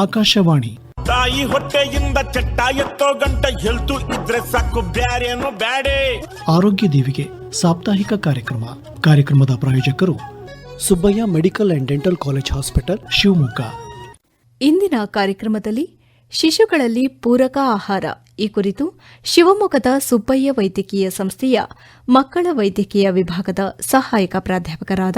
ಆಕಾಶವಾಣಿ. ತಾಯಿ ಹೊಟ್ಟೆಯಿಂದ ಚಟ್ಟ ಎತ್ತೋ ಗಂಟ ಹೆಲ್ತು ಇದ್ರೆ ಸಾಕು ಬ್ಯಾರೇನು ಬ್ಯಾಡೆ. ಆರೋಗ್ಯ ದೇವಿಗೆ ಸಾಪ್ತಾಹಿಕ ಕಾರ್ಯಕ್ರಮ. ಕಾರ್ಯಕ್ರಮದ ಪ್ರಾಯೋಜಕರು Subbaiah medical and dental college hospital Shivamogga. ಇಂದಿನ ಕಾರ್ಯಕ್ರಮದಲ್ಲಿ ಶಿಶುಗಳಲ್ಲಿ ಪೂರಕ ಆಹಾರ. ಈ ಕುರಿತು ಶಿವಮೊಗ್ಗದ ಸುಬ್ಬಯ್ಯ ವೈದ್ಯಕೀಯ ಸಂಸ್ಥೆಯ ಮಕ್ಕಳ ವೈದ್ಯಕೀಯ ವಿಭಾಗದ ಸಹಾಯಕ ಪ್ರಾಧ್ಯಾಪಕರಾದ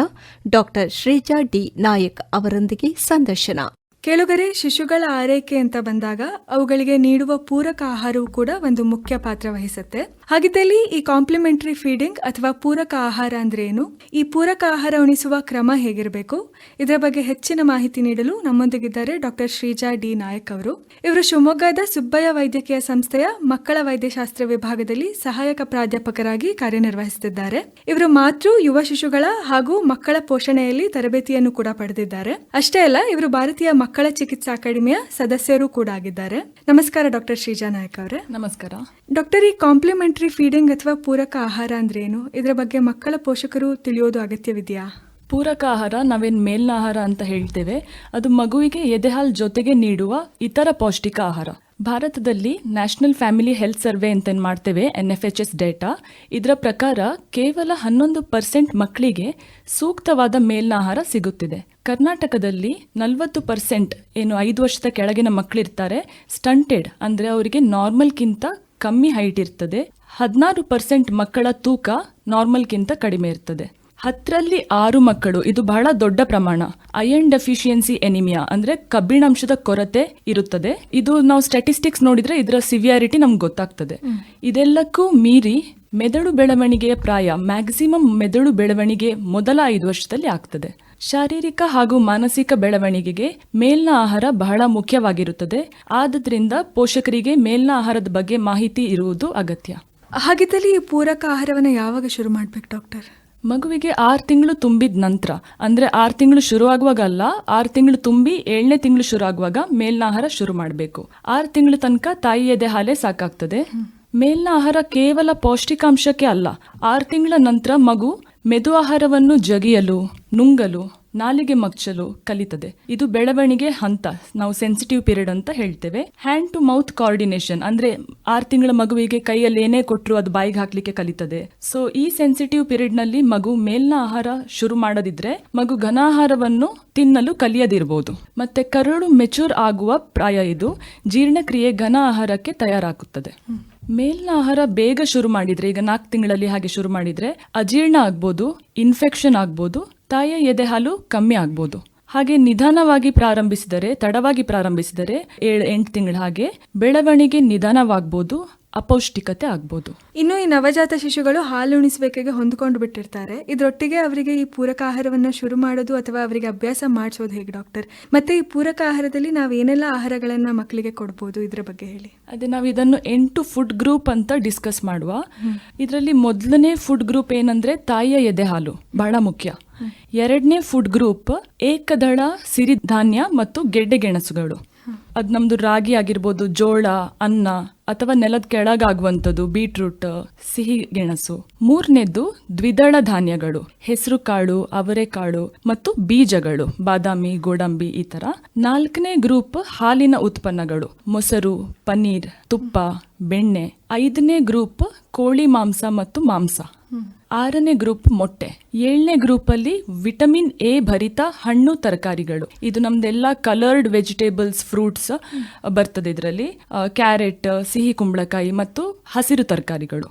ಡಾ ಶ್ರೀಜಾ ಡಿ ನಾಯಕ್ ಅವರೊಂದಿಗೆ ಸಂದರ್ಶನ. ಕೆಳಗರೆ ಶಿಶುಗಳ ಆರೈಕೆ ಅಂತ ಬಂದಾಗ ಅವುಗಳಿಗೆ ನೀಡುವ ಪೂರಕ ಆಹಾರವು ಕೂಡ ಒಂದು ಮುಖ್ಯ ಪಾತ್ರ ವಹಿಸುತ್ತೆ. ಹಾಗಿದ್ದಲ್ಲಿ ಈ ಕಾಂಪ್ಲಿಮೆಂಟರಿ ಫೀಡಿಂಗ್ ಅಥವಾ ಪೂರಕ ಆಹಾರ ಅಂದ್ರೆ ಏನು? ಈ ಪೂರಕ ಆಹಾರ ಉಣಿಸುವ ಕ್ರಮ ಹೇಗಿರಬೇಕು? ಇದರ ಬಗ್ಗೆ ಹೆಚ್ಚಿನ ಮಾಹಿತಿ ನೀಡಲು ನಮ್ಮೊಂದಿಗಿದ್ದಾರೆ ಡಾಕ್ಟರ್ ಶ್ರೀಜಾ ಡಿ ನಾಯಕ್ ಅವರು. ಇವರು ಶಿವಮೊಗ್ಗದ ಸುಬ್ಬಯ್ಯ ವೈದ್ಯಕೀಯ ಸಂಸ್ಥೆಯ ಮಕ್ಕಳ ವೈದ್ಯಶಾಸ್ತ್ರ ವಿಭಾಗದಲ್ಲಿ ಸಹಾಯಕ ಪ್ರಾಧ್ಯಾಪಕರಾಗಿ ಕಾರ್ಯನಿರ್ವಹಿಸುತ್ತಿದ್ದಾರೆ. ಇವರು ಮಾತೃ ಯುವ ಶಿಶುಗಳ ಹಾಗೂ ಮಕ್ಕಳ ಪೋಷಣೆಯಲ್ಲಿ ತರಬೇತಿಯನ್ನು ಕೂಡ ಪಡೆದಿದ್ದಾರೆ. ಅಷ್ಟೇ ಅಲ್ಲ ಇವರು ಭಾರತೀಯ ಮಕ್ಕಳ ಚಿಕಿತ್ಸಾ ಅಕಾಡೆಮಿಯ ಸದಸ್ಯರು ಕೂಡ ಆಗಿದ್ದಾರೆ. ನಮಸ್ಕಾರ ಡಾಕ್ಟರ್ ಶ್ರೀಜಾ ನಾಯಕ್ ಅವರೇ. ನಮಸ್ಕಾರ. ಡಾಕ್ಟರ್ ಈ ಕಾಂಪ್ಲಿಮೆಂಟರಿ ಫೀಡಿಂಗ್ ಅಥವಾ ಪೂರಕ ಆಹಾರ ಅಂದ್ರೆ ಏನು? ಇದರ ಬಗ್ಗೆ ಮಕ್ಕಳ ಪೋಷಕರು ತಿಳಿಯೋದು ಅಗತ್ಯವಿದೆಯಾ? ಪೂರಕ ಆಹಾರ ನಾವೇನು ಮೇಲಿನ ಆಹಾರ ಅಂತ ಹೇಳ್ತೇವೆ. ಅದು ಮಗುವಿಗೆ ಎದೆಹಾಲ್ ಜೊತೆಗೆ ನೀಡುವ ಇತರ ಪೌಷ್ಟಿಕ ಆಹಾರ. ಭಾರತದಲ್ಲಿ ನ್ಯಾಷನಲ್ ಫ್ಯಾಮಿಲಿ ಹೆಲ್ತ್ ಸರ್ವೆ ಅಂತ ಮಾಡ್ತೇವೆ N F H S data. ಇದರ ಪ್ರಕಾರ ಕೇವಲ ಹನ್ನೊಂದು ಪರ್ಸೆಂಟ್ ಮಕ್ಕಳಿಗೆ ಸೂಕ್ತವಾದ ಮೇಲಿನ ಆಹಾರ ಸಿಗುತ್ತಿದೆ. ಕರ್ನಾಟಕದಲ್ಲಿ ನಲವತ್ತು ಪರ್ಸೆಂಟ್, ಏನು ಐದು ವರ್ಷದ ಕೆಳಗಿನ ಮಕ್ಕಳಿರ್ತಾರೆ ಸ್ಟಂಟೆಡ್, ಅಂದ್ರೆ ಅವರಿಗೆ ನಾರ್ಮಲ್ಗಿಂತ ಕಮ್ಮಿ ಹೈಟ್ ಇರ್ತದೆ. ಹದಿನಾರು ಪರ್ಸೆಂಟ್ ಮಕ್ಕಳ ತೂಕ ನಾರ್ಮಲ್ಗಿಂತ ಕಡಿಮೆ ಇರ್ತದೆ. ಹತ್ತರಲ್ಲಿ ಆರು ಮಕ್ಕಳು ಇದು ಬಹಳ ದೊಡ್ಡ ಪ್ರಮಾಣ. ಅಯರ್ನ್ ಡೆಫಿಷಿಯನ್ಸಿ ಎನಿಮಿಯಾ ಅಂದ್ರೆ ಕಬ್ಬಿಣಾಂಶದ ಕೊರತೆ ಇರುತ್ತದೆ. ಇದು ನಾವು ಸ್ಟ್ಯಾಟಿಸ್ಟಿಕ್ಸ್ ನೋಡಿದ್ರೆ ಇದರ ಸಿವಿಯಾರಿಟಿ ನಮ್ಗೆ ಗೊತ್ತಾಗ್ತದೆ. ಇದೆಲ್ಲಕ್ಕೂ ಮೀರಿ ಮೆದುಳು ಬೆಳವಣಿಗೆಯ ಪ್ರಾಯ ಮ್ಯಾಕ್ಸಿಮಮ್ ಮೆದುಳು ಬೆಳವಣಿಗೆ ಮೊದಲ ಐದು ವರ್ಷದಲ್ಲಿ ಆಗ್ತದೆ. ಶಾರೀರಿಕ ಹಾಗೂ ಮಾನಸಿಕ ಬೆಳವಣಿಗೆಗೆ ಮೇಲ್ನ ಆಹಾರ ಬಹಳ ಮುಖ್ಯವಾಗಿರುತ್ತದೆ. ಆದ್ದರಿಂದ ಪೋಷಕರಿಗೆ ಮೇಲ್ನ ಆಹಾರದ ಬಗ್ಗೆ ಮಾಹಿತಿ ಇರುವುದು ಅಗತ್ಯ. ಹಾಗಿದ್ದಲ್ಲಿ ಈ ಪೂರಕ ಆಹಾರವನ್ನು ಯಾವಾಗ ಶುರು ಮಾಡ್ಬೇಕು ಡಾಕ್ಟರ್? ಮಗುವಿಗೆ ಆರು ತಿಂಗಳು ತುಂಬಿದ ನಂತರ ಅಂದ್ರೆ ಆರು ತಿಂಗಳು ಶುರು ಆಗುವಾಗ ಅಲ್ಲ ಆರು ತಿಂಗಳು ತುಂಬಿ ಏಳನೇ ತಿಂಗಳು ಶುರು ಆಗುವಾಗ ಮೇಲ್ನ ಆಹಾರ ಶುರು ಮಾಡಬೇಕು. ಆರು ತಿಂಗಳ ತನಕ ತಾಯಿ ಎದೆ ಹಾಲೇ ಸಾಕಾಗ್ತದೆ. ಮೇಲ್ನ ಆಹಾರ ಕೇವಲ ಪೌಷ್ಟಿಕಾಂಶಕ್ಕೆ ಅಲ್ಲ ಆರು ತಿಂಗಳ ನಂತರ ಮಗು ಮೆದು ಆಹಾರವನ್ನು ಜಗಿಯಲು ನುಂಗಲು. ನಾಲಿಗೆ ಮಗ್ಚಲು ಕಲಿತದೆ. ಇದು ಬೆಳವಣಿಗೆ ಹಂತ. ನಾವು ಸೆನ್ಸಿಟಿವ್ ಪೀರಿಯಡ್ ಅಂತ ಹೇಳ್ತೇವೆ. ಹ್ಯಾಂಡ್ ಟು ಮೌತ್ ಕೋಆರ್ಡಿನೇಷನ್ ಅಂದ್ರೆ ಆರು ತಿಂಗಳ ಮಗುವಿಗೆ ಕೈಯಲ್ಲಿ ಏನೇ ಕೊಟ್ಟರು ಅದು ಬಾಯಿಗೆ ಹಾಕ್ಲಿಕ್ಕೆ ಕಲಿತದೆ. ಸೊ ಈ ಸೆನ್ಸಿಟಿವ್ ಪೀರಿಯಡ್ನಲ್ಲಿ ಮಗು ಮೇಲ್ನ ಆಹಾರ ಶುರು ಮಾಡದಿದ್ರೆ ಮಗು ಘನಾಹಾರವನ್ನು ತಿನ್ನಲು ಕಲಿಯದಿರಬಹುದು ಮತ್ತೆ ಕರಳು ಮೆಚೂರ್ ಆಗುವ ಪ್ರಾಯ ಇದು. ಜೀರ್ಣಕ್ರಿಯೆ ಘನ ಆಹಾರಕ್ಕೆ ತಯಾರಾಗುತ್ತದೆ. ಮೇಲ್ನ ಆಹಾರ ಬೇಗ ಶುರು ಮಾಡಿದ್ರೆ, ಈಗ ನಾಲ್ಕು ತಿಂಗಳಲ್ಲಿ ಹಾಗೆ ಶುರು ಮಾಡಿದ್ರೆ ಅಜೀರ್ಣ ಆಗ್ಬೋದು ಇನ್ಫೆಕ್ಷನ್ ಆಗ್ಬೋದು ತಾಯಿಯ ಎದೆ ಹಾಲು ಕಮ್ಮಿ ಆಗ್ಬೋದು. ಹಾಗೆ ನಿಧಾನವಾಗಿ ಪ್ರಾರಂಭಿಸಿದರೆ ತಡವಾಗಿ ಪ್ರಾರಂಭಿಸಿದರೆ ಏಳು ಎಂಟು ತಿಂಗಳ ಹಾಗೆ ಬೆಳವಣಿಗೆ ನಿಧಾನವಾಗ್ಬೋದು ಅಪೌಷ್ಟಿಕತೆ ಆಗ್ಬೋದು. ಇನ್ನು ಈ ನವಜಾತ ಶಿಶುಗಳು ಹಾಲು ಉಣಿಸುವಿಕೆಗೆ ಹೊಂದ್ಕೊಂಡು ಬಿಟ್ಟಿರ್ತಾರೆ. ಇದರೊಟ್ಟಿಗೆ ಅವರಿಗೆ ಈ ಪೂರಕ ಆಹಾರವನ್ನು ಶುರು ಮಾಡೋದು ಅಥವಾ ಅವರಿಗೆ ಅಭ್ಯಾಸ ಮಾಡಿಸೋದು ಹೇಗೆ ಡಾಕ್ಟರ್? ಮತ್ತೆ ಈ ಪೂರಕ ಆಹಾರದಲ್ಲಿ ನಾವು ಏನೆಲ್ಲ ಆಹಾರಗಳನ್ನ ಮಕ್ಕಳಿಗೆ ಕೊಡ್ಬೋದು ಇದರ ಬಗ್ಗೆ ಹೇಳಿ. ಅದೇ ನಾವು ಇದನ್ನು ಎಂಟು ಫುಡ್ ಗ್ರೂಪ್ ಅಂತ ಡಿಸ್ಕಸ್ ಮಾಡುವ. ಇದರಲ್ಲಿ ಮೊದಲನೇ ಫುಡ್ ಗ್ರೂಪ್ ಏನಂದ್ರೆ ತಾಯಿಯ ಎದೆ ಹಾಲು ಬಹಳ ಮುಖ್ಯ. ಎರಡನೇ ಫುಡ್ ಗ್ರೂಪ್ ಏಕದಳ, ಸಿರಿಧಾನ್ಯ ಮತ್ತು ಗೆಡ್ಡೆ ಗೆಣಸುಗಳು ಅದ್ ನಮ್ದು ರಾಗಿ ಆಗಿರ್ಬೋದು, ಜೋಳ, ಅನ್ನ ಅಥವಾ ನೆಲದ ಕೆಳಗಾಗುವಂಥದ್ದು ಬೀಟ್ರೂಟ್ ಸಿಹಿ ಗೆಣಸು ಮೂರನೇದ್ದು ದ್ವಿದಳ ಧಾನ್ಯಗಳು. ಹೆಸರು ಕಾಳು ಅವರೆಕಾಳು ಮತ್ತು ಬೀಜಗಳು, ಬಾದಾಮಿ, ಗೋಡಂಬಿ ಈ ತರ. ನಾಲ್ಕನೇ ಗ್ರೂಪ್ ಹಾಲಿನ ಉತ್ಪನ್ನಗಳು. ಮೊಸರು, ಪನ್ನೀರ್, ತುಪ್ಪ, ಬೆಣ್ಣೆ. ಐದನೇ ಗ್ರೂಪ್ ಕೋಳಿ ಮಾಂಸ ಮತ್ತು ಮಾಂಸ. ಆರನೇ ಗ್ರೂಪ್ ಮೊಟ್ಟೆ, ಏಳನೇ ಗ್ರೂಪ್ ಅಲ್ಲಿ ವಿಟಮಿನ್ ಎ ಭರಿತ ಹಣ್ಣು ತರಕಾರಿಗಳು. ಇದು ನಮ್ದೆಲ್ಲ ಕಲರ್ಡ್ ವೆಜಿಟೇಬಲ್ಸ್ ಫ್ರೂಟ್ಸ್ ಬರ್ತದೆ ಇದರಲ್ಲಿ. ಕ್ಯಾರೆಟ್ ಸಿಹಿ ಕುಂಬಳಕಾಯಿ ಮತ್ತು ಹಸಿರು ತರಕಾರಿಗಳು.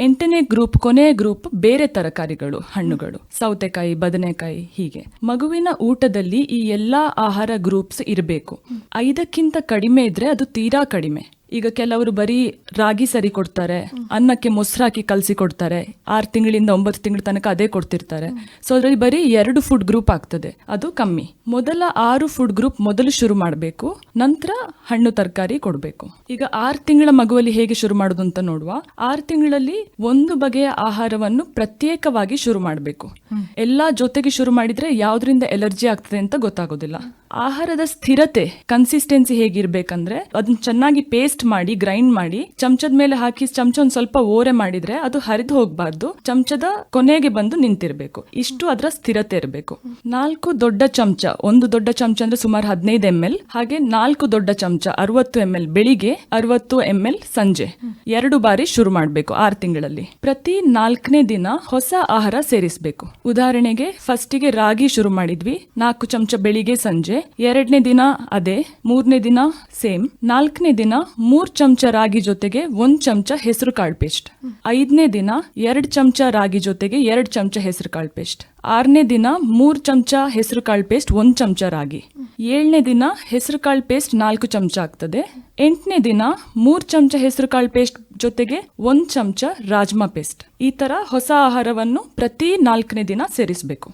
ಎಂಟನೇ ಗ್ರೂಪ್, ಕೊನೆಯ ಗ್ರೂಪ್ ಬೇರೆ ತರಕಾರಿಗಳು, ಹಣ್ಣುಗಳು. ಸೌತೆಕಾಯಿ, ಬದನೆಕಾಯಿ, ಹೀಗೆ. ಮಗುವಿನ ಊಟದಲ್ಲಿ ಈ ಎಲ್ಲಾ ಆಹಾರ ಗ್ರೂಪ್ಸ್ ಇರಬೇಕು. ಐದಕ್ಕಿಂತ ಕಡಿಮೆ ಇದ್ರೆ ಅದು ತೀರಾ ಕಡಿಮೆ. ಈಗ ಕೆಲವರು ಬರೀ ರಾಗಿ ಸರಿ ಕೊಡ್ತಾರೆ, ಅನ್ನಕ್ಕೆ ಮೊಸರು ಹಾಕಿ ಕಲಸಿ ಕೊಡ್ತಾರೆ, ಆರು ತಿಂಗಳಿಂದ ಒಂಬತ್ತು ತಿಂಗಳ ತನಕ ಅದೇ ಕೊಡ್ತಿರ್ತಾರೆ. ಸೊ ಅದರಲ್ಲಿ ಬರೀ ಎರಡು ಫುಡ್ ಗ್ರೂಪ್ ಆಗ್ತದೆ. ಅದು ಕಮ್ಮಿ. ಮೊದಲ ಆರು ಫುಡ್ ಗ್ರೂಪ್ ಮೊದಲು ಶುರು ಮಾಡಬೇಕು, ನಂತರ ಹಣ್ಣು ತರಕಾರಿ ಕೊಡಬೇಕು. ಈಗ ಆರು ತಿಂಗಳ ಮಗುವಲ್ಲಿ ಹೇಗೆ ಶುರು ಮಾಡೋದು ಅಂತ ನೋಡುವ. ಆರು ತಿಂಗಳಲ್ಲಿ ಒಂದು ಬಗೆಯ ಆಹಾರವನ್ನು ಪ್ರತ್ಯೇಕವಾಗಿ ಶುರು ಮಾಡಬೇಕು. ಎಲ್ಲಾ ಜೊತೆಗೆ ಶುರು ಮಾಡಿದ್ರೆ ಯಾವ್ದ್ರಿಂದ ಎಲರ್ಜಿ ಆಗ್ತದೆ ಅಂತ ಗೊತ್ತಾಗೋದಿಲ್ಲ. ಆಹಾರದ ಸ್ಥಿರತೆ ಕನ್ಸಿಸ್ಟೆನ್ಸಿ ಹೇಗಿರ್ಬೇಕಂದ್ರೆ, ಅದನ್ನ ಚೆನ್ನಾಗಿ ಪೇಸ್ಟ್ ಪೇಸ್ಟ್ ಮಾಡಿ ಗ್ರೈಂಡ್ ಮಾಡಿ, ಚಮಚದ ಮೇಲೆ ಹಾಕಿ ಚಮಚ ಒಂದ್ ಸ್ವಲ್ಪ ಓರೆ ಮಾಡಿದ್ರೆ ಅದು ಹರಿದು ಹೋಗ್ಬಾರ್ದು. ಚಮಚದ ಕೊನೆಗೆ ಬಂದು ನಿಂತಿರ್ಬೇಕು. ಇಷ್ಟು ಅದರ ಸ್ಥಿರತೆ ಇರಬೇಕು. ನಾಲ್ಕು ದೊಡ್ಡ ಚಮಚ, ಒಂದು ದೊಡ್ಡ ಚಮಚ ಅಂದ್ರೆ ಸುಮಾರು ಹದಿನೈದು ಎಂ ಎಲ್ ಹಾಗೆ ನಾಲ್ಕು ದೊಡ್ಡ ಚಮಚ, ಅರವತ್ತು ಎಂ ಎಲ್ ಬೆಳಿಗ್ಗೆ, ಅರವತ್ತು ಎಂ ಎಲ್ ಸಂಜೆ. ಎರಡು ಬಾರಿ ಶುರು ಮಾಡಬೇಕು ಆರು ತಿಂಗಳಲ್ಲಿ. ಪ್ರತಿ ನಾಲ್ಕನೇ ದಿನ ಹೊಸ ಆಹಾರ ಸೇರಿಸಬೇಕು. ಉದಾಹರಣೆಗೆ, ಫಸ್ಟಿಗೆ ರಾಗಿ ಶುರು ಮಾಡಿದ್ವಿ, ನಾಲ್ಕು ಚಮಚ ಬೆಳಿಗ್ಗೆ, ಸಂಜೆ. ಎರಡನೇ ದಿನ ಅದೇ, ಮೂರನೇ ದಿನ ಸೇಮ್. ನಾಲ್ಕನೇ ದಿನ ಮೂರ್ ಚಮಚ ರಾಗಿ ಜೊತೆಗೆ ಒಂದ್ ಚಮಚ ಹೆಸರು ಕಾಳು ಪೇಸ್ಟ್. ಐದನೇ ದಿನ ಎರಡ್ ಚಮಚ ರಾಗಿ ಜೊತೆಗೆ ಎರಡ್ ಚಮಚ ಹೆಸರು ಕಾಳು ಪೇಸ್ಟ್. ಆರನೇ ದಿನ ಮೂರ್ ಚಮಚ ಹೆಸರು ಕಾಳು ಪೇಸ್ಟ್, ಒಂದ್ ಚಮಚ ರಾಗಿ. ಏಳನೇ ದಿನ ಹೆಸರು ಕಾಳು ಪೇಸ್ಟ್ ನಾಲ್ಕು ಚಮಚ ಆಗ್ತದೆ. ಎಂಟನೇ ದಿನ ಮೂರ್ ಚಮಚ ಹೆಸರು ಕಾಳು ಪೇಸ್ಟ್ ಜೊತೆಗೆ ಒಂದ್ ಚಮಚ ರಾಜ್ಮಾ ಪೇಸ್ಟ್. ಈ ತರ ಹೊಸ ಆಹಾರವನ್ನು ಪ್ರತಿ ನಾಲ್ಕನೇ ದಿನ ಸೇರಿಸಬೇಕು.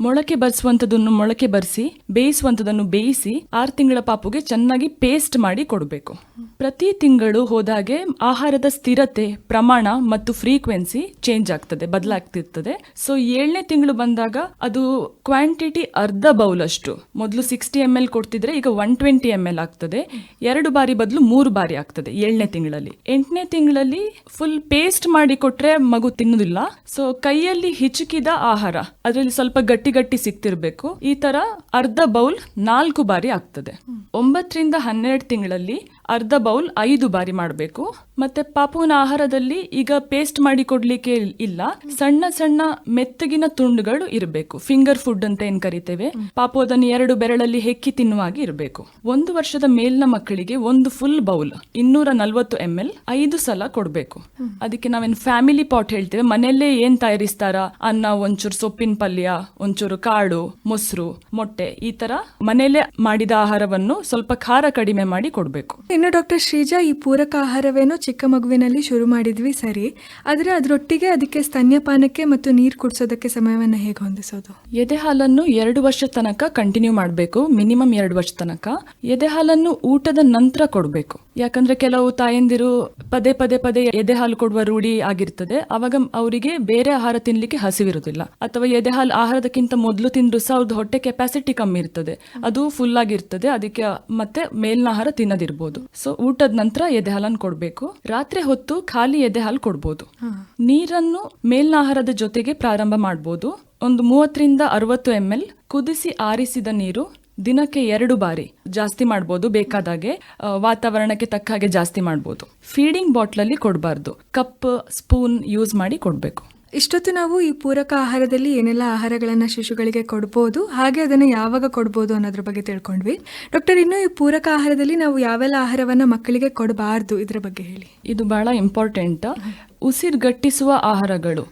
ಮೊಳಕೆ ಬರ್ಸುವಂತದನ್ನು ಮೊಳಕೆ ಬರ್ಸಿ ಬೇಯಿಸುವಂತದನ್ನು ಬೇಯಿಸಿ ಆರ್ ತಿಂಗಳ ಪಾಪುಗೆ ಚೆನ್ನಾಗಿ ಪೇಸ್ಟ್ ಮಾಡಿ ಕೊಡಬೇಕು. ಪ್ರತಿ ತಿಂಗಳು ಹೋದಾಗೆ ಆಹಾರದ ಸ್ಥಿರತೆ, ಪ್ರಮಾಣ ಮತ್ತು ಫ್ರೀಕ್ವೆನ್ಸಿ ಚೇಂಜ್ ಆಗ್ತದೆ, ಬದಲಾಗ್ತಿರ್ತದೆ. ಸೊ, ಏಳನೇ ತಿಂಗಳು ಬಂದಾಗ ಅದು ಕ್ವಾಂಟಿಟಿ ಅರ್ಧ ಬೌಲ್ ಅಷ್ಟು ಮೊದಲು ಸಿಕ್ಸ್ಟಿ ಎಂ ಎಲ್ ಕೊಡ್ತಿದ್ರೆ ಈಗ ಒನ್ ಟ್ವೆಂಟಿ ಎಂ ಎಲ್ ಆಗ್ತದೆ. ಎರಡು ಬಾರಿ ಬದಲು ಮೂರು ಬಾರಿ ಆಗ್ತದೆ ಏಳನೇ ತಿಂಗಳಲ್ಲಿ. ಎಂಟನೇ ತಿಂಗಳಲ್ಲಿ ಫುಲ್ ಪೇಸ್ಟ್ ಮಾಡಿ ಕೊಟ್ರೆ ಮಗು ತಿನ್ನುದಿಲ್ಲ. ಸೊ ಕೈಯಲ್ಲಿ ಹಿಚುಕಿದ ಆಹಾರ ಅದರಲ್ಲಿ ಸ್ವಲ್ಪ ಗಟ್ಟಿ ಗಟ್ಟಿ ಸಿಕ್ತಿರ್ಬೇಕು ಈ ತರ ಅರ್ಧ ಬೌಲ್ ನಾಲ್ಕು ಬಾರಿ ಆಗ್ತದೆ. ಒಂಬತ್ತರಿಂದ ಹನ್ನೆರಡು ತಿಂಗಳಲ್ಲಿ ಅರ್ಧ ಬೌಲ್ ಐದು ಬಾರಿ ಮಾಡಬೇಕು. ಮತ್ತೆ ಪಾಪುವಿನ ಆಹಾರದಲ್ಲಿ ಈಗ ಪೇಸ್ಟ್ ಮಾಡಿ ಕೊಡ್ಲಿಕ್ಕೆ ಇಲ್ಲ. ಸಣ್ಣ ಸಣ್ಣ ಮೆತ್ತಗಿನ ತುಂಡುಗಳು ಇರಬೇಕು. ಫಿಂಗರ್ ಫುಡ್ ಅಂತ ಏನ್ ಕರಿತೇವೆ? ಪಾಪು ಅದನ್ನು ಎರಡು ಬೆರಳಲ್ಲಿ ಹೆಕ್ಕಿ ತಿನ್ನುವಾಗಿ ಇರಬೇಕು. ಒಂದು ವರ್ಷದ ಮೇಲಿನ ಮಕ್ಕಳಿಗೆ ಒಂದು ಫುಲ್ ಬೌಲ್ ಇನ್ನೂರ ನಲ್ವತ್ತು ಎಂ ಎಲ್ ಐದು ಸಲ ಕೊಡಬೇಕು. ಅದಕ್ಕೆ ನಾವೇನು ಫ್ಯಾಮಿಲಿ ಪಾಟ್ ಹೇಳ್ತೇವೆ? ಮನೆಯಲ್ಲೇ ಏನ್ ತಯಾರಿಸ್ತಾರ? ಅನ್ನ ಒಂಚೂರು ಸೊಪ್ಪಿನ ಪಲ್ಯ ಒಂಚೂರು ಕಾಳು ಮೊಸರು ಮೊಟ್ಟೆ ಈ ತರ ಮನೆಯಲ್ಲೇ ಮಾಡಿದ ಆಹಾರವನ್ನು ಸ್ವಲ್ಪ ಖಾರ ಕಡಿಮೆ ಮಾಡಿ ಕೊಡಬೇಕು. ಇನ್ನು ಡಾಕ್ಟರ್ ಶ್ರೀಜಾ, ಈ ಪೂರಕ ಆಹಾರವೇನೋ ಚಿಕ್ಕ ಮಗುವಿನಲ್ಲಿ ಶುರು ಮಾಡಿದ್ವಿ, ಸರಿ. ಆದರೆ ಅದರೊಟ್ಟಿಗೆ ಅದಕ್ಕೆ ಸ್ತನ್ಯಪಾನಕ್ಕೆ ಮತ್ತು ನೀರು ಕುಡಿಸೋದಕ್ಕೆ ಸಮಯವನ್ನು ಹೇಗೆ ಹೊಂದಿಸೋದು? ಎದೆ ಹಾಲನ್ನು ಎರಡು ವರ್ಷ ತನಕ ಕಂಟಿನ್ಯೂ ಮಾಡಬೇಕು ಮಿನಿಮಮ್ ಎರಡು ವರ್ಷ ತನಕ. ಎದೆ ಹಾಲನ್ನು ಊಟದ ನಂತರ ಕೊಡಬೇಕು. ಯಾಕಂದ್ರೆ ಕೆಲವು ತಾಯಂದಿರು ಪದೇ ಪದೇ ಪದೇ ಎದೆ ಹಾಲು ಕೊಡುವ ರೂಢಿ ಆಗಿರ್ತದೆ. ಅವಾಗ ಅವರಿಗೆ ಬೇರೆ ಆಹಾರ ತಿನ್ಲಿಕ್ಕೆ ಹಸಿವಿರುವುದಿಲ್ಲ ಅಥವಾ ಎದೆ ಹಾಲು ಆಹಾರದಕ್ಕಿಂತ ಮೊದಲು ತಿಂದ್ರು ಸಹ ಅವ್ರದ್ದು ಹೊಟ್ಟೆ ಕೆಪಾಸಿಟಿ ಕಮ್ಮಿ ಇರ್ತದೆ. ಅದು ಫುಲ್ ಆಗಿರ್ತದೆ. ಅದಕ್ಕೆ ಮತ್ತೆ ಮೇಲಿನ ಆಹಾರ ತಿನ್ನದಿರ್ಬೋದು. ಸೊ ಊಟದ ನಂತರ ಎದೆ ಹಾಲನ್ನು ಕೊಡಬೇಕು. ರಾತ್ರಿ ಹೊತ್ತು ಖಾಲಿ ಎದೆ ಹಾಲು ಕೊಡ್ಬೋದು ನೀರನ್ನು ಮೇಲ್ನಾಹಾರದ ಜೊತೆಗೆ ಪ್ರಾರಂಭ ಮಾಡಬಹುದು ಒಂದು ಮೂವತ್ತರಿಂದ ಅರವತ್ತು ಎಂ ಎಲ್ ಕುದಿಸಿ ಆರಿಸಿದ ನೀರು ದಿನಕ್ಕೆ ಎರಡು ಬಾರಿ ಜಾಸ್ತಿ ಮಾಡ್ಬೋದು ಬೇಕಾದಾಗೆ ವಾತಾವರಣಕ್ಕೆ ತಕ್ಕ ಹಾಗೆ ಜಾಸ್ತಿ ಮಾಡ್ಬೋದು. ಫೀಡಿಂಗ್ ಬಾಟ್ಲಲ್ಲಿ ಕೊಡಬಾರ್ದು. ಕಪ್ ಸ್ಪೂನ್ ಯೂಸ್ ಮಾಡಿ ಕೊಡಬೇಕು. ಇಷ್ಟೊತ್ತು ನಾವು ಈ ಪೂರಕ ಆಹಾರದಲ್ಲಿ ಏನೆಲ್ಲ ಆಹಾರಗಳನ್ನು ಶಿಶುಗಳಿಗೆ ಕೊಡ್ಬೋದು, ಹಾಗೆ ಅದನ್ನು ಯಾವಾಗ ಕೊಡ್ಬೋದು ಅನ್ನೋದ್ರ ಬಗ್ಗೆ ತಿಳ್ಕೊಂಡ್ವಿ. ಡಾಕ್ಟರ್, ಇನ್ನು ಈ ಪೂರಕ ಆಹಾರದಲ್ಲಿ ನಾವು ಯಾವೆಲ್ಲ ಆಹಾರವನ್ನು ಮಕ್ಕಳಿಗೆ ಕೊಡಬಾರ್ದು ಇದರ ಬಗ್ಗೆ ಹೇಳಿ. ಇದು ಬಹಳ ಇಂಪಾರ್ಟೆಂಟ್. ಉಸಿರುಗಟ್ಟಿಸುವ ಆಹಾರಗಳು,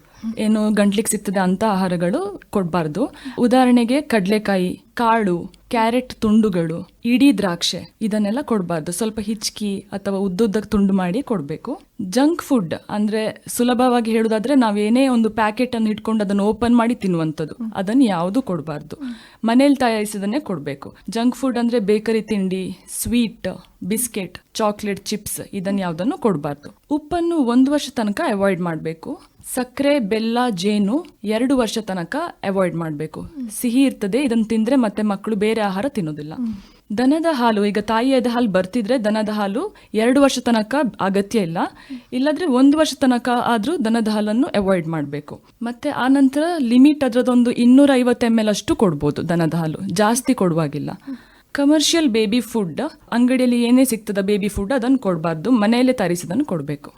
ಏನು ಗಂಟ್ಲಿಗೆ ಸಿಗ್ತದೆ ಅಂತ ಆಹಾರಗಳು ಕೊಡಬಾರ್ದು. ಉದಾಹರಣೆಗೆ ಕಡಲೆಕಾಯಿ ಕಾಳು, ಕ್ಯಾರೆಟ್ ತುಂಡುಗಳು, ಇಡೀ ದ್ರಾಕ್ಷೆ ಇದನ್ನೆಲ್ಲ ಕೊಡಬಾರ್ದು. ಸ್ವಲ್ಪ ಹಿಚ್ಕಿ ಅಥವಾ ಉದ್ದುದ್ದಕ್ಕೆ ತುಂಡು ಮಾಡಿ ಕೊಡಬೇಕು. ಜಂಕ್ ಫುಡ್ ಅಂದ್ರೆ ಸುಲಭವಾಗಿ ಹೇಳುದಾದ್ರೆ ನಾವೇನೇ ಒಂದು ಪ್ಯಾಕೆಟ್ ಅನ್ನು ಇಟ್ಕೊಂಡು ಅದನ್ನು ಓಪನ್ ಮಾಡಿ ತಿನ್ನುವಂಥದ್ದು. ಅದನ್ನು ಯಾವುದು ಕೊಡಬಾರ್ದು. ಮನೇಲಿ ತಯಾರಿಸಿದನ್ನೇ ಕೊಡಬೇಕು. ಜಂಕ್ ಫುಡ್ ಅಂದ್ರೆ ಬೇಕರಿ ತಿಂಡಿ, ಸ್ವೀಟ್, ಬಿಸ್ಕೆಟ್, ಚಾಕ್ಲೇಟ್ ಚಿಪ್ಸ್ ಇದನ್ನು ಯಾವುದನ್ನು ಕೊಡಬಾರ್ದು. ಉಪ್ಪನ್ನು ಒಂದು ವರ್ಷ ತನಕ ಅವಾಯ್ಡ್ ಮಾಡಬೇಕು. ಸಕ್ಕರೆ, ಬೆಲ್ಲ, ಜೇನು ಎರಡು ವರ್ಷ ತನಕ ಅವಾಯ್ಡ್ ಮಾಡಬೇಕು. ಸಿಹಿ ಇರ್ತದೆ, ಇದನ್ನು ತಿಂದ್ರೆ ಮತ್ತೆ ಮಕ್ಕಳು ಬೇರೆ ಆಹಾರ ತಿನ್ನೋದಿಲ್ಲ ದನದ ಹಾಲು, ಈಗ ತಾಯಿಯದ ಹಾಲು ಬರ್ತಿದ್ರೆ ದನದ ಹಾಲು ಎರಡು ವರ್ಷ ತನಕ ಅಗತ್ಯ ಇಲ್ಲ. ಇಲ್ಲದ್ರೆ ಒಂದು ವರ್ಷ ತನಕ ಆದ್ರೂ ದನದ ಹಾಲನ್ನು ಅವಾಯ್ಡ್ ಮಾಡಬೇಕು. ಮತ್ತೆ ಆ ನಂತರ ಲಿಮಿಟ್ ಅದರದೊಂದು ಇನ್ನೂರ ಐವತ್ತು ಎಂ ಎಲ್ ಅಷ್ಟು ಕೊಡ್ಬೋದು ದನದ ಹಾಲು. ಜಾಸ್ತಿ ಕೊಡುವಾಗಿಲ್ಲ. ಕಮರ್ಷಿಯಲ್ ಬೇಬಿ ಫುಡ್ ಅಂಗಡಿಯಲ್ಲಿ ಏನೇ ಸಿಗ್ತದ ಬೇಬಿ ಫುಡ್ ಅದನ್ನು ಕೊಡಬಾರ್ದು. ಮನೆಯಲ್ಲೇ ತರಿಸಿದನ್ನು ಕೊಡಬೇಕು.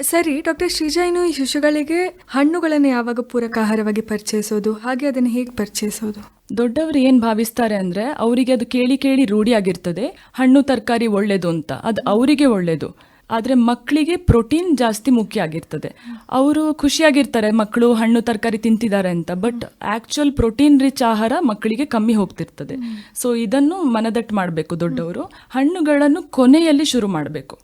ಸರಿ ಡಾಕ್ಟರ್ ಶ್ರೀಜಾ ಇನ್ನು ಈ ಶಿಶುಗಳಿಗೆ ಹಣ್ಣುಗಳನ್ನು ಯಾವಾಗ ಪೂರಕ ಆಹಾರವಾಗಿ ಪರಿಚಯಿಸೋದು? ಹಾಗೆ ಅದನ್ನು ಹೇಗೆ ಪರಿಚಯಿಸೋದು? ದೊಡ್ಡವರು ಏನು ಭಾವಿಸ್ತಾರೆ ಅಂದ್ರೆ ಅವರಿಗೆ ಅದು ಕೇಳಿ ಕೇಳಿ ರೂಢಿಯಾಗಿರ್ತದೆ ಹಣ್ಣು ತರಕಾರಿ ಒಳ್ಳೇದು ಅಂತ. ಅದು ಅವರಿಗೆ ಒಳ್ಳೇದು. ಆದರೆ ಮಕ್ಕಳಿಗೆ ಪ್ರೋಟೀನ್ ಜಾಸ್ತಿ ಮುಖ್ಯ ಆಗಿರ್ತದೆ. ಅವರು ಖುಷಿಯಾಗಿರ್ತಾರೆ ಮಕ್ಕಳು ಹಣ್ಣು ತರಕಾರಿ ತಿಂತಿದ್ದಾರೆ ಅಂತ. ಬಟ್ ಆ್ಯಕ್ಚುಯಲ್ ಪ್ರೋಟೀನ್ ರಿಚ್ ಆಹಾರ ಮಕ್ಕಳಿಗೆ ಕಮ್ಮಿ ಹೋಗ್ತಿರ್ತದೆ. ಸೊ ಇದನ್ನು ಮನದಟ್ಟು ಮಾಡಬೇಕು ದೊಡ್ಡವರು. ಹಣ್ಣುಗಳನ್ನು ಕೊನೆಯಲ್ಲಿ ಶುರು ಮಾಡಬೇಕು.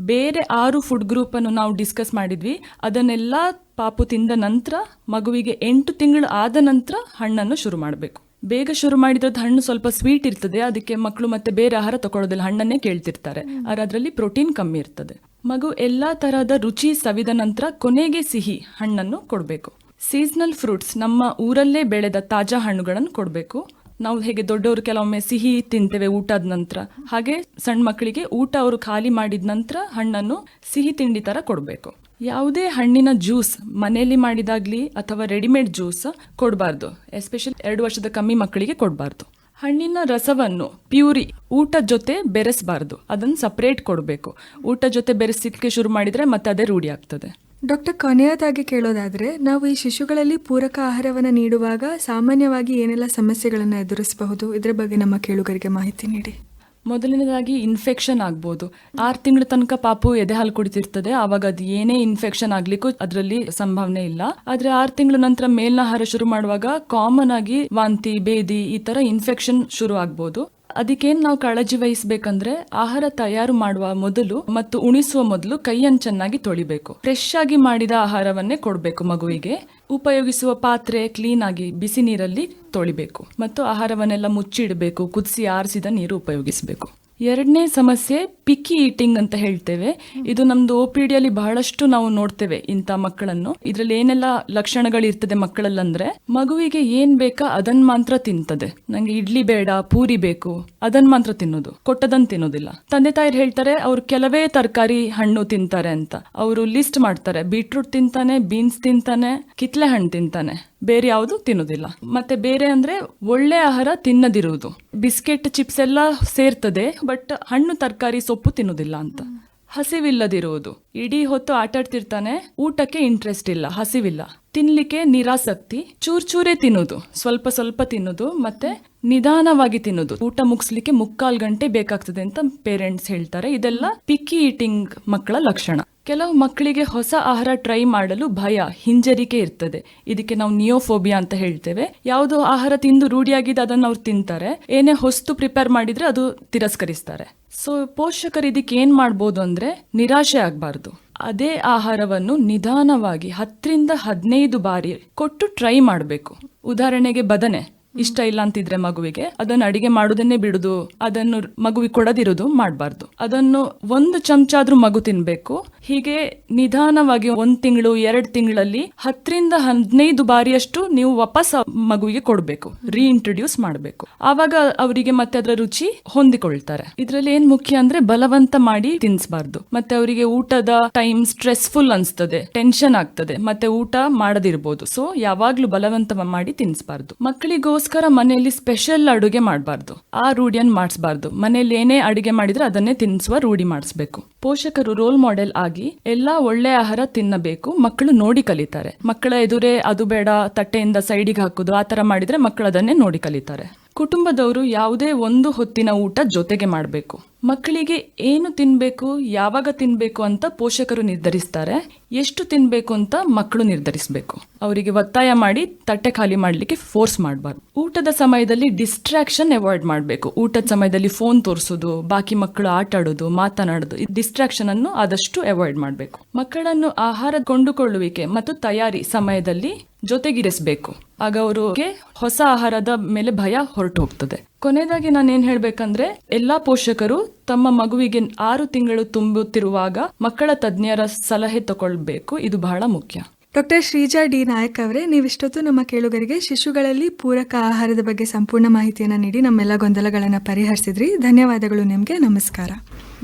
ಬೇರೆ ಆರು ಫುಡ್ ಗ್ರೂಪ್ ಅನ್ನು ನಾವು ಡಿಸ್ಕಸ್ ಮಾಡಿದ್ವಿ. ಅದನ್ನೆಲ್ಲ ಪಾಪು ತಿಂದ ನಂತರ ಮಗುವಿಗೆ ಎಂಟು ತಿಂಗಳು ಆದ ನಂತರ ಹಣ್ಣನ್ನು ಶುರು ಮಾಡಬೇಕು. ಬೇಗ ಶುರು ಮಾಡಿದ್ರದ್ದು ಹಣ್ಣು ಸ್ವಲ್ಪ ಸ್ವೀಟ್ ಇರ್ತದೆ ಅದಕ್ಕೆ ಮಕ್ಕಳು ಮತ್ತೆ ಬೇರೆ ಆಹಾರ ತಗೊಳ್ಳೋದಿಲ್ಲ ಹಣ್ಣನ್ನೇ ಕೇಳ್ತಿರ್ತಾರೆ. ಆದರೆ ಅದರಲ್ಲಿ ಪ್ರೋಟೀನ್ ಕಮ್ಮಿ ಇರ್ತದೆ. ಮಗು ಎಲ್ಲ ತರಹದ ರುಚಿ ಸವಿದ ನಂತರ ಕೊನೆಗೆ ಸಿಹಿ ಹಣ್ಣನ್ನು ಕೊಡಬೇಕು. ಸೀಸನಲ್ ಫ್ರೂಟ್ಸ್ ನಮ್ಮ ಊರಲ್ಲೇ ಬೆಳೆದ ತಾಜಾ ಹಣ್ಣುಗಳನ್ನು ಕೊಡಬೇಕು. ನಾವು ಹೇಗೆ ದೊಡ್ಡವರು ಕೆಲವೊಮ್ಮೆ ಸಿಹಿ ತಿಂತೇವೆ ಊಟದ ನಂತರ. ಹಾಗೆ ಸಣ್ಣ ಮಕ್ಕಳಿಗೆ ಊಟ ಅವರು ಖಾಲಿ ಮಾಡಿದ ನಂತರ ಹಣ್ಣನ್ನು ಸಿಹಿ ತಿಂಡಿ ತರ ಕೊಡಬೇಕು. ಯಾವುದೇ ಹಣ್ಣಿನ ಜ್ಯೂಸ್ ಮನೆಯಲ್ಲಿ ಮಾಡಿದಾಗ್ಲಿ ಅಥವಾ ರೆಡಿಮೇಡ್ ಜ್ಯೂಸ್ ಕೊಡಬಾರ್ದು. ಎಸ್ಪೆಷಲಿ ಎರಡು ವರ್ಷದ ಕಮ್ಮಿ ಮಕ್ಕಳಿಗೆ ಕೊಡಬಾರ್ದು. ಹಣ್ಣಿನ ರಸವನ್ನು ಪ್ಯೂರಿ ಊಟ ಜೊತೆ ಬೆರೆಸಬಾರ್ದು. ಅದನ್ನು ಸಪ್ರೇಟ್ ಕೊಡಬೇಕು. ಊಟ ಜೊತೆ ಬೆರೆಸಲಿಕ್ಕೆ ಶುರು ಮಾಡಿದರೆ ಮತ್ತೆ ಅದೇ ರೂಢಿ ಆಗ್ತದೆ. ಡಾಕ್ಟರ್ ಕೊನೆಯದಾಗಿ ಕೇಳೋದಾದ್ರೆ, ನಾವು ಈ ಶಿಶುಗಳಲ್ಲಿ ಪೂರಕ ಆಹಾರವನ್ನು ನೀಡುವಾಗ ಸಾಮಾನ್ಯವಾಗಿ ಏನೆಲ್ಲ ಸಮಸ್ಯೆಗಳನ್ನು ಎದುರಿಸಬಹುದು? ಇದರ ಬಗ್ಗೆ ನಮ್ಮ ಕೇಳುಗರಿಗೆ ಮಾಹಿತಿ ನೀಡಿ. ಮೊದಲನೇದಾಗಿ ಇನ್ಫೆಕ್ಷನ್ ಆಗ್ಬೋದು. ಆರು ತಿಂಗಳ ತನಕ ಪಾಪು ಎದೆ ಹಾಲು ಕುಡಿತಿರ್ತದೆ. ಆವಾಗ ಅದು ಏನೇ ಇನ್ಫೆಕ್ಷನ್ ಆಗ್ಲಿಕ್ಕೂ ಅದರಲ್ಲಿ ಸಂಭಾವನೆ ಇಲ್ಲ. ಆದ್ರೆ ಆರು ತಿಂಗಳ ನಂತರ ಮೇಲ್ನಾಹಾರ ಶುರು ಮಾಡುವಾಗ ಕಾಮನ್ ಆಗಿ ವಾಂತಿ, ಬೇದಿ ಈ ತರ ಇನ್ಫೆಕ್ಷನ್ ಶುರು ಆಗ್ಬೋದು. ಅದಕ್ಕೇನ್ ನಾವು ಕಾಳಜಿ ವಹಿಸಬೇಕಂದ್ರೆ ಆಹಾರ ತಯಾರು ಮಾಡುವ ಮೊದಲು ಮತ್ತು ಉಣಿಸುವ ಮೊದಲು ಕೈಯನ್ನು ಚೆನ್ನಾಗಿ ತೊಳಿಬೇಕು. ಫ್ರೆಶ್ ಆಗಿ ಮಾಡಿದ ಆಹಾರವನ್ನೇ ಕೊಡಬೇಕು ಮಗುವಿಗೆ. ಉಪಯೋಗಿಸುವ ಪಾತ್ರೆ ಕ್ಲೀನ್ ಆಗಿ ಬಿಸಿ ನೀರಲ್ಲಿ ತೊಳಿಬೇಕು. ಮತ್ತು ಆಹಾರವನ್ನೆಲ್ಲ ಮುಚ್ಚಿಡಬೇಕು, ಕುದಿಸಿ ಆರಿಸಿದ ನೀರು ಉಪಯೋಗಿಸಬೇಕು. ಎರಡನೇ ಸಮಸ್ಯೆ ಪಿಕ್ಕಿ ಈಟಿಂಗ್ ಅಂತ ಹೇಳ್ತೇವೆ. ಇದು ನಮ್ದು ಒ ಪಿ ಡಿಯಲ್ಲಿ ಬಹಳಷ್ಟು ನಾವು ನೋಡ್ತೇವೆ ಇಂಥ ಮಕ್ಕಳನ್ನು. ಇದ್ರಲ್ಲಿ ಏನೆಲ್ಲ ಲಕ್ಷಣಗಳು ಇರ್ತದೆ ಮಕ್ಕಳಲ್ಲಂದ್ರೆ, ಮಗುವಿಗೆ ಏನ್ ಬೇಕಾ ಅದನ್ ಮಾತ್ರ ತಿಂತದೆ. ನಂಗೆ ಇಡ್ಲಿ ಬೇಡ, ಪೂರಿ ಬೇಕು, ಅದನ್ ಮಾತ್ರ ತಿನ್ನೋದು. ಕೊಟ್ಟದನ್ ತಿನ್ನೋದಿಲ್ಲ. ತಂದೆ ತಾಯಿರು ಹೇಳ್ತಾರೆ, ಅವ್ರು ಕೆಲವೇ ತರಕಾರಿ ಹಣ್ಣು ತಿಂತಾರೆ ಅಂತ. ಅವರು ಲಿಸ್ಟ್ ಮಾಡ್ತಾರೆ ಬೀಟ್ರೂಟ್ ತಿಂತಾನೆ ಬೀನ್ಸ್ ತಿಂತಾನೆ ಕಿತ್ಲೆ ಹಣ್ಣು ತಿಂತಾನೆ. ಬೇರೆ ಯಾವುದು ತಿನ್ನೋದಿಲ್ಲ. ಮತ್ತೆ ಬೇರೆ ಅಂದ್ರೆ ಒಳ್ಳೆ ಆಹಾರ ತಿನ್ನದಿರುವುದು. ಬಿಸ್ಕೆಟ್ ಚಿಪ್ಸ್ ಎಲ್ಲ ಸೇರ್ತದೆ ಬಟ್ ಹಣ್ಣು ತರಕಾರಿ, ಸೊಪ್ಪು ತಿನ್ನೋದಿಲ್ಲ ಅಂತ. ಹಸಿವಿಲ್ಲದಿರುವುದು. ಇಡೀ ಹೊತ್ತು ಆಟಾಡ್ತಿರ್ತಾನೆ, ಊಟಕ್ಕೆ ಇಂಟ್ರೆಸ್ಟ್ ಇಲ್ಲ, ಹಸಿವಿಲ್ಲ. ತಿನ್ಲಿಕ್ಕೆ ನಿರಾಸಕ್ತಿ ಚೂರ್ ಚೂರೇ ತಿನ್ನೋದು ಸ್ವಲ್ಪ ಸ್ವಲ್ಪ ತಿನ್ನೋದು ಮತ್ತೆ ನಿಧಾನವಾಗಿ ತಿನ್ನೋದು ಊಟ ಮುಗಿಸ್ಲಿಕ್ಕೆ ಮುಕ್ಕಾಲ್ ಗಂಟೆ ಬೇಕಾಗ್ತದೆ ಅಂತ ಪೇರೆಂಟ್ಸ್ ಹೇಳ್ತಾರೆ. ಇದೆಲ್ಲ ಪಿಕ್ಕಿ ಈಟಿಂಗ್ ಮಕ್ಕಳ ಲಕ್ಷಣ. ಕೆಲವು ಮಕ್ಕಳಿಗೆ ಹೊಸ ಆಹಾರ ಟ್ರೈ ಮಾಡಲು ಭಯ, ಹಿಂಜರಿಕೆ ಇರ್ತದೆ. ಇದಕ್ಕೆ ನಾವು ನಿಯೋಫೋಬಿಯಾ ಅಂತ ಹೇಳ್ತೇವೆ. ಯಾವುದು ಆಹಾರ ತಿಂದು ರೂಢಿಯಾಗಿದೆ, ಅದನ್ನು ಅವ್ರು ತಿಂತಾರೆ. ಏನೇ ಹೊಸ್ತು ಪ್ರಿಪೇರ್ ಮಾಡಿದ್ರೆ ಅದು ತಿರಸ್ಕರಿಸ್ತಾರೆ. ಸೊ ಪೋಷಕರು ಇದಕ್ಕೆ ಏನ್ ಮಾಡ್ಬೋದು ಅಂದ್ರೆ ನಿರಾಶೆ ಆಗಬಾರ್ದು. ಅದೇ ಆಹಾರವನ್ನು ನಿಧಾನವಾಗಿ ಹತ್ತರಿಂದ ಹದಿನೈದು ಬಾರಿ ಕೊಟ್ಟು ಟ್ರೈ ಮಾಡಬೇಕು. ಉದಾಹರಣೆಗೆ ಬದನೆ. ಇಷ್ಟ ಇಲ್ಲ ಅಂತಿದ್ರೆ ಮಗುವಿಗೆ. ಅದನ್ನು ಅಡಿಗೆ ಮಾಡೋದನ್ನೇ ಬಿಡುದು. ಅದನ್ನು ಮಗುವಿಗೆ ಕೊಡದಿರೋದು ಮಾಡಬಾರ್ದು. ಅದನ್ನು ಒಂದು ಚಮಚ ಆದ್ರೂ ಮಗು ತಿನ್ಬೇಕು. ಹೀಗೆ ನಿಧಾನವಾಗಿ ಒಂದ್ ತಿಂಗಳು, ಎರಡ್ ತಿಂಗಳಲ್ಲಿ ಹತ್ತರಿಂದ ಹದಿನೈದು ಬಾರಿಯಷ್ಟು ನೀವು ವಾಪಸ್ ಮಗುವಿಗೆ ಕೊಡಬೇಕು ರೀಇಂಟ್ರೊಡ್ಯೂಸ್ ಮಾಡಬೇಕು. ಆವಾಗ ಅವರಿಗೆ ಮತ್ತೆ ಅದರ ರುಚಿ ಹೊಂದಿಕೊಳ್ತಾರೆ. ಇದ್ರಲ್ಲಿ ಏನ್ ಮುಖ್ಯ ಅಂದ್ರೆ ಬಲವಂತ ಮಾಡಿ ತಿನ್ಸಬಾರ್ದು. ಮತ್ತೆ ಅವರಿಗೆ ಊಟದ ಟೈಮ್ ಸ್ಟ್ರೆಸ್ಫುಲ್ ಅನ್ಸ್ತದೆ ಟೆನ್ಷನ್ ಆಗ್ತದೆ, ಮತ್ತೆ ಊಟ ಮಾಡದಿರ್ಬೋದು. ಸೊ ಯಾವಾಗ್ಲೂ ಬಲವಂತ ಮಾಡಿ ತಿನ್ಸ್ಬಾರ್ದು. ಮಕ್ಕಳಿಗೋಸ್ಕರ ಮನೆಯಲ್ಲಿ ಸ್ಪೆಷಲ್ ಅಡುಗೆ ಮಾಡಬಾರ್ದು. ಆ ರೂಢಿಯನ್ನ ಮಾಡಿಸಬಾರ್ದು. ಮನೆಯಲ್ಲಿ ಏನೇ ಅಡುಗೆ ಮಾಡಿದ್ರೆ ಅದನ್ನೇ ತಿನ್ಸುವ ರೂಢಿ ಮಾಡಿಸ್ಬೇಕು. ಪೋಷಕರು ರೋಲ್ ಮಾಡೆಲ್ ಆಗಿ ಎಲ್ಲಾ ಒಳ್ಳೆ ಆಹಾರ ತಿನ್ನಬೇಕು. ಮಕ್ಕಳು ನೋಡಿ ಕಲಿತಾರೆ. ಮಕ್ಕಳ ಎದುರೇ ಅದು ಬೇಡ, ತಟ್ಟೆಯಿಂದ ಸೈಡಿಗೆ ಹಾಕೋದು, ಆ ತರ ಮಾಡಿದ್ರೆ ಮಕ್ಕಳು ಅದನ್ನೇ ನೋಡಿ ಕಲಿತಾರೆ. ಕುಟುಂಬದವರು ಯಾವುದೇ ಒಂದು ಹೊತ್ತಿನ ಊಟ ಜೊತೆಗೆ ಮಾಡಬೇಕು. ಮಕ್ಕಳಿಗೆ ಏನು ತಿನ್ನಬೇಕು ಯಾವಾಗ ತಿನ್ನಬೇಕು ಅಂತ ಪೋಷಕರು ನಿರ್ಧರಿಸ್ತಾರೆ, ಎಷ್ಟು ತಿನ್ಬೇಕು ಅಂತ ಮಕ್ಕಳು ನಿರ್ಧರಿಸಬೇಕು. ಅವರಿಗೆ ಒತ್ತಾಯ ಮಾಡಿ ತಟ್ಟೆ ಖಾಲಿ ಮಾಡಲಿಕ್ಕೆ ಫೋರ್ಸ್ ಮಾಡಬಾರ್ದು. ಊಟದ ಸಮಯದಲ್ಲಿ ಡಿಸ್ಟ್ರಾಕ್ಷನ್ ಅವಾಯ್ಡ್ ಮಾಡಬೇಕು. ಊಟದ ಸಮಯದಲ್ಲಿ ಫೋನ್ ತೋರಿಸೋದು, ಬಾಕಿ ಮಕ್ಕಳು ಆಟ ಆಡೋದು, ಮಾತನಾಡೋದು, ಈ ಡಿಸ್ಟ್ರಾಕ್ಷನ್ ಅನ್ನು ಆದಷ್ಟು ಅವಾಯ್ಡ್ ಮಾಡಬೇಕು. ಮಕ್ಕಳನ್ನು ಆಹಾರ ಕೊಂಡುಕೊಳ್ಳುವಿಕೆ ಮತ್ತು ತಯಾರಿ ಸಮಯದಲ್ಲಿ ಜೊತೆಗಿರಿಸಬೇಕು. ಆಗ ಅವರಿಗೆ ಹೊಸ ಆಹಾರದ ಮೇಲೆ ಭಯ ಹೊರಟು ಹೋಗ್ತದೆ ಕೊನೆಯದಾಗಿ ನಾನು ಏನ್ ಹೇಳ್ಬೇಕಂದ್ರೆ ಎಲ್ಲಾ ಪೋಷಕರು ತಮ್ಮ ಮಗುವಿಗೆ ಆರು ತಿಂಗಳು ತುಂಬುತ್ತಿರುವಾಗ ಮಕ್ಕಳ ತಜ್ಞರ ಸಲಹೆ ತಗೊಳ್ಬೇಕು. ಇದು ಬಹಳ ಮುಖ್ಯ. ಡಾಕ್ಟರ್ ಶ್ರೀಜಾ ಡಿ ನಾಯಕ್ ಅವರೇ ನೀವಿಷ್ಟೊತ್ತು ನಮ್ಮ ಕೇಳುಗರಿಗೆ ಶಿಶುಗಳಲ್ಲಿ ಪೂರಕ ಆಹಾರದ ಬಗ್ಗೆ ಸಂಪೂರ್ಣ ಮಾಹಿತಿಯನ್ನು ನೀಡಿ ನಮ್ಮೆಲ್ಲ ಗೊಂದಲಗಳನ್ನು ಪರಿಹರಿಸಿದ್ರಿ. ಧನ್ಯವಾದಗಳು ನಿಮಗೆ. ನಮಸ್ಕಾರ.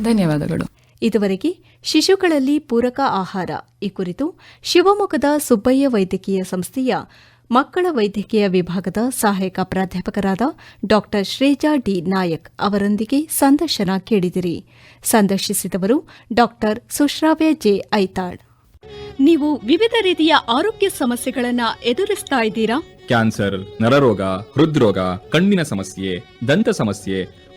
ಧನ್ಯವಾದಗಳು. ಇದುವರೆಗೆ ಶಿಶುಗಳಲ್ಲಿ ಪೂರಕ ಆಹಾರ ಈ ಕುರಿತು ಶಿವಮೊಗ್ಗದ ಸುಬ್ಬಯ್ಯ ವೈದ್ಯಕೀಯ ಸಂಸ್ಥೆಯ ಮಕ್ಕಳ ವೈದ್ಯಕೀಯ ವಿಭಾಗದ ಸಹಾಯಕ ಪ್ರಾಧ್ಯಾಪಕರಾದ ಡಾ. ಶ್ರೇಜಾ ಡಿ. ನಾಯಕ್ ಅವರೊಂದಿಗೆ ಸಂದರ್ಶನ ಕೇಳಿದಿರಿ. ಸಂದರ್ಶಿಸಿದವರು ಡಾ. ಸುಶ್ರಾವ್ಯ ಜೆ. ಐತಾಳ್. ನೀವು ವಿವಿಧ ರೀತಿಯ ಆರೋಗ್ಯ ಸಮಸ್ಯೆಗಳನ್ನು ಎದುರಿಸ್ತಾ ಇದ್ದೀರಾ? ಕ್ಯಾನ್ಸರ್ ನರರೋಗ ಹೃದ್ರೋಗ ಕಣ್ಣಿನ ಸಮಸ್ಯೆ ದಂತ ಸಮಸ್ಯೆ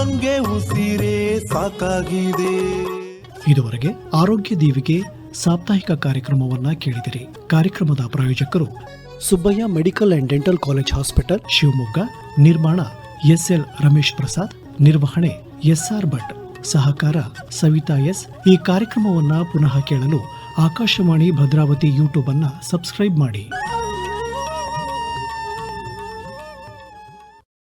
ಅಪ್ಪನ್ಗೆ ಉಸಿರೇ ಸಾಕಾಗಿದೆ. ಇದುವರೆಗೆ ಆರೋಗ್ಯ ದೀವಿಗೆ ಸಾಪ್ತಾಹಿಕ ಕಾರ್ಯಕ್ರಮವನ್ನ ಕೇಳಿದಿರಿ. ಕಾರ್ಯಕ್ರಮದ ಪ್ರಾಯೋಜಕರು Subbaiah medical and dental college hospital, Shivamogga. ನಿರ್ಮಾಣ ಎಸ್ಎಲ್ ರಮೇಶ್ ಪ್ರಸಾದ್. ನಿರ್ವಹಣೆ ಎಸ್ಆರ್ ಭಟ್. ಸಹಕಾರ ಸವಿತಾ ಎಸ್. ಈ ಕಾರ್ಯಕ್ರಮವನ್ನು ಪುನಃ ಕೇಳಲು ಆಕಾಶವಾಣಿ ಭದ್ರಾವತಿ ಯೂಟ್ಯೂಬ್ ಅನ್ನ ಸಬ್ಸ್ಕ್ರೈಬ್ ಮಾಡಿ.